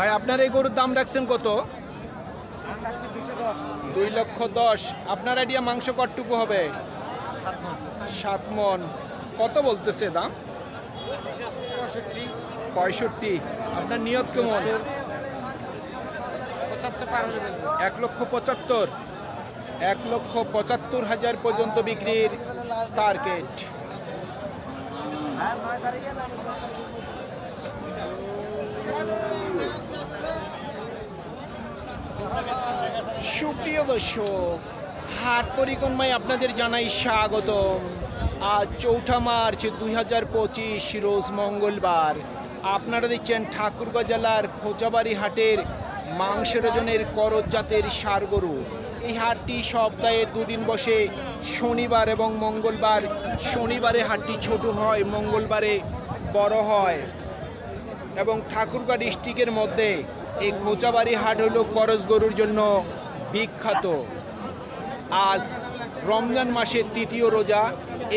ভাই আপনার এই গরুর দাম রাখছেন কত? দুই লক্ষ দশ। আপনার আইডিয়া মাংস কটটুকু হবে? সাত মন। কত বলতেছে দাম? পঁয়ষট্টি। আপনার নিয়ত কেমন? এক লক্ষ পঁচাত্তর। এক লক্ষ পঁচাত্তর হাজার পর্যন্ত বিক্রির টার্গেট সুপ্রিয় দর্শক, হাট পরিক্রমায় আপনাদের জানাই স্বাগত আজ চৌঠা মার্চ দুই হাজার পঁচিশ, রোজ মঙ্গলবার। আপনারা দেখছেন ঠাকুরগাঁ জেলার খোঁচাবাড়ি হাটের মাংসের ওজনের করজ জাতের সার গরু। এই হাটটি সপ্তাহে দুদিন বসে, শনিবার এবং মঙ্গলবার। শনিবারে হাটটি ছোট হয়, মঙ্গলবারে বড় হয়। এবং ঠাকুরগাঁ ডিস্ট্রিক্টের মধ্যে এই খোঁচাবাড়ি হাট হলো করজ গরুর জন্য বিখ্যাত। আজ রমজান মাসের তৃতীয় রোজা।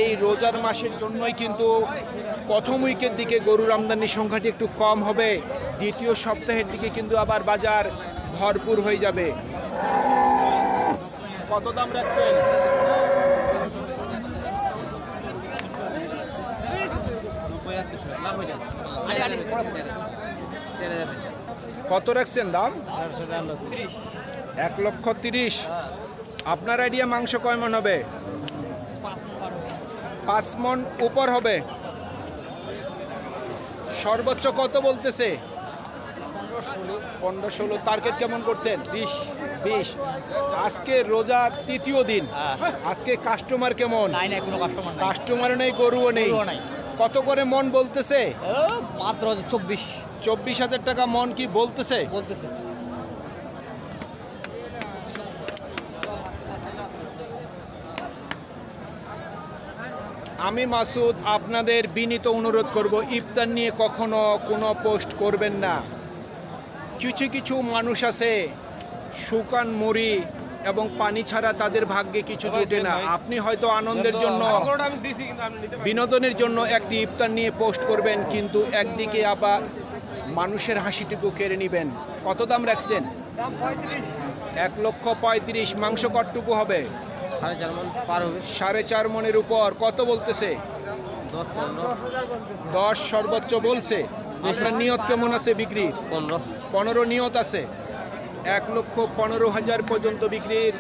এই রোজার মাসের জন্যই কিন্তু প্রথম উইকের দিকে গরুর আমদানির সংখ্যাটি একটু কম হবে। দ্বিতীয় সপ্তাহের দিকে কিন্তু আবার বাজার ভরপুর হয়ে যাবে। কত দাম রাখছেন? কত রাখছেন দাম? এক লক্ষ তিরিশ। আপনার আইডিয়া মাংস কয় মন হবে? পাঁচ মন উপর হবে। সর্বোচ্চ কত বলতেছে? পনেরো ষোলো টার্গেট কেমন করছেন? বিশ। বিশ। আজকে রোজা তৃতীয় দিন। আজকে কাস্টমার কেমন? কাস্টমার নেই। গরুও নাই। কত করে মন বলতেছে? মাত্র চব্বিশ। চব্বিশ হাজার টাকা মন কি বলতেছে? বলতেছে। আমি মাসুদ আপনাদের বিনীত অনুরোধ করব ইফতার নিয়ে কখনো কোনো পোস্ট করবেন না। কিছু কিছু মানুষ আছে শুকান মুড়ি এবং পানি ছাড়া তাদের ভাগ্যে কিছু জুটে না। আপনি হয়তো আনন্দের জন্য বিনোদনের জন্য একটি ইফতার নিয়ে পোস্ট করবেন কিন্তু একদিকে আবার মানুষের হাসিটুকু কেড়ে নেবেন। কত দাম রাখছেন? এক লক্ষ পঁয়ত্রিশ। মাংস কটটুকু হবে? সাড়ে চার মন মনের উপর। কত বলতেছে? দশ দশ সর্বোচ্চ বলছে। আপনার নিয়ত কেমন আছে বিক্রি পনেরো। পনেরো নিয়ত আছে। এক লক্ষ পনেরো হাজার পর্যন্ত বিক্রির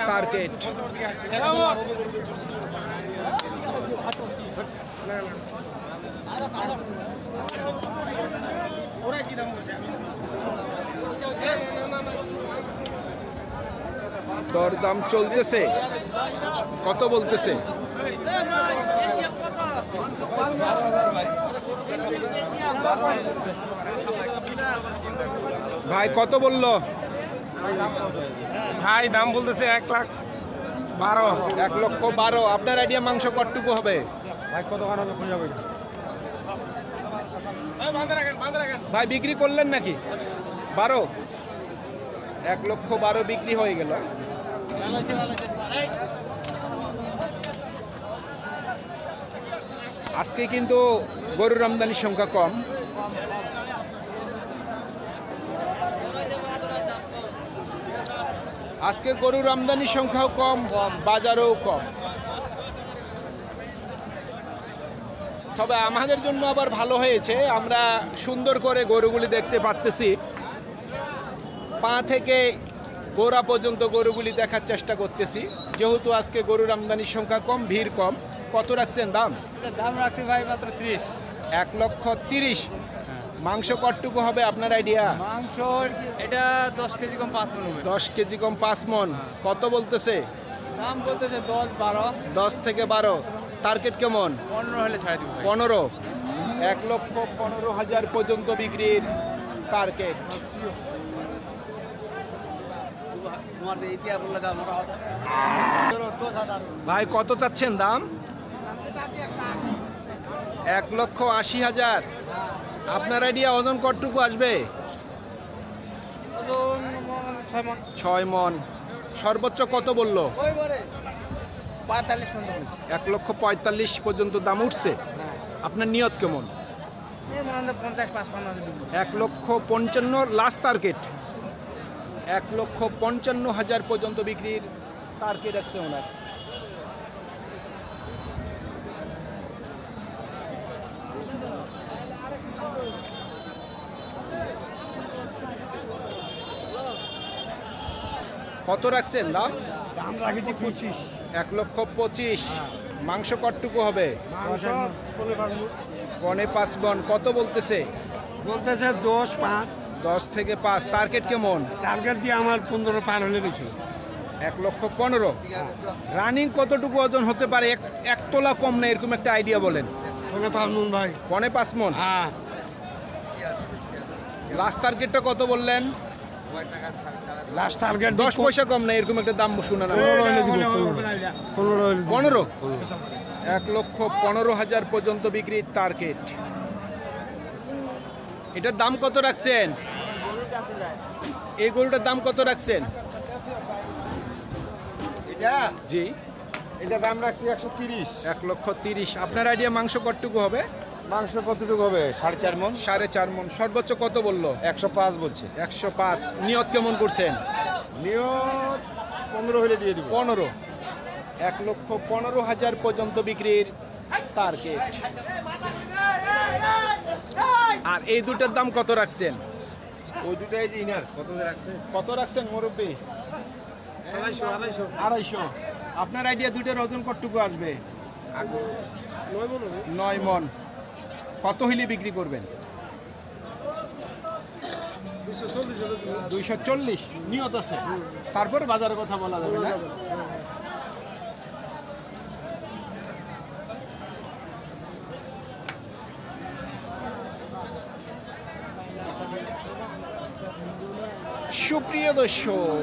টার্গেট দরদাম চলতেছে। কত বলতেছে? ভাই কত বলল? ভাই দাম বলতেছে এক লাখ বারো। এক লক্ষ বারো। আপনার আইডিয়া মাংস কটটুকু হবে? ভাই বিক্রি করলেন নাকি? বারো? এক লক্ষ বারো বিক্রি হয়ে গেল। আজকে কিন্তু গরুর আমদানির সংখ্যা কম। আজকে গরুর আমদানির সংখ্যাও কম বাজারও কম। তবে আমাদের জন্য আবার ভালো হয়েছে আমরা সুন্দর করে গরুগুলি দেখতে পারতেছি। পা থেকে গোড়া পর্যন্ত গরুগুলি দেখার চেষ্টা করতেছি। যেহেতু আজকে গরুর আমদানির সংখ্যা কম ভিড় কম কত রাখছেন দাম? দাম রাখছি ভাই মাত্র ত্রিশ। এক লক্ষ তিরিশ। মাংস কটটুকু হবে আপনার আইডিয়া মাংস এটা দশ কেজি কম পাঁচ মন হবে। দশ কেজি কম পাঁচ মন। কত বলতেছে? দাম বলতেছে দশ বারো। দশ থেকে বারো। টার্গেট কেমন? পনেরো হলে ছাড়ে দিব পনেরো। এক লক্ষ পনেরো হাজার পর্যন্ত বিক্রির টার্গেট ভাই কত চাচ্ছেন দাম? এক লক্ষ আশি হাজার। আপনার আইডিয়া ওজন কতটুকু আসবে? ছয় মন। সর্বোচ্চ কত বলল? এক লক্ষ পঁয়তাল্লিশ পর্যন্ত দাম উঠছে? আপনার নিয়ত কেমন? মনে হয়। এক লক্ষ পঞ্চান্ন লাস্ট টার্গেট এক লক্ষ পঞ্চান্ন হাজার পর্যন্ত বিক্রির টার্গেট আছে ওনার। কত রাখছেন দাম? দাম রাখেছি পঁচিশ। এক লক্ষ পঁচিশ। মাংস কটটুকু হবে? পনে পাঁচ বন কত বলতেছে? বলতেছে দশ পাঁচ। দশ থেকে পাঁচ। টার্গেট কেমন? টার্গেট দিয়ে আমার পনেরো পার হলে বেশি। এক লক্ষ পনেরো। রানিং কতটুকু ওজন হতে পারে? এক এক তোলা কম না এরকম একটা আইডিয়া বলেন। ফোনে পার নুন ভাই। পনে পাঁচ মন? হ্যাঁ। লাস্ট টার্গেটটা কত বললেন? লাস্ট টার্গেট দশ পয়সা কম না এরকম একটা দাম শুনে না। পনেরো এক লক্ষ পনেরো হাজার পর্যন্ত বিক্রির টার্গেট এটার দাম কত রাখছেন? এই গরুটার দাম কত রাখছেন? জি। এটা দাম রাখছি একশো তিরিশ। এক লক্ষ তিরিশ। আপনার আইডিয়া মাংস কতটুকু হবে? মাংস কতটুকু হবে? সাড়ে চার মন সাড়ে চার মন সর্বোচ্চ কত বলল? একশো পাঁচ বলছে। একশো পাঁচ। নিয়ত কেমন করছেন? নিয়ত পনেরো হলে দিয়ে দিব। পনেরো। এক লক্ষ পনেরো হাজার পর্যন্ত বিক্রির টার্গেট আর এই দুটার দাম কত রাখছেন? ওই দুটাই যে ইনার। কত রাখছে কত রাখছেন মুরব্বী? আড়াইশো আড়াইশো। আড়াইশো। আপনার আইডিয়া দুইটার ওজন কতটুকু আসবে? নয় মন কত হইলে বিক্রি করবেন? দুইশো চল্লিশ নিয়ত আছে। তারপরে বাজারের কথা বলা যাবে না। সুপ্রিয় দর্শক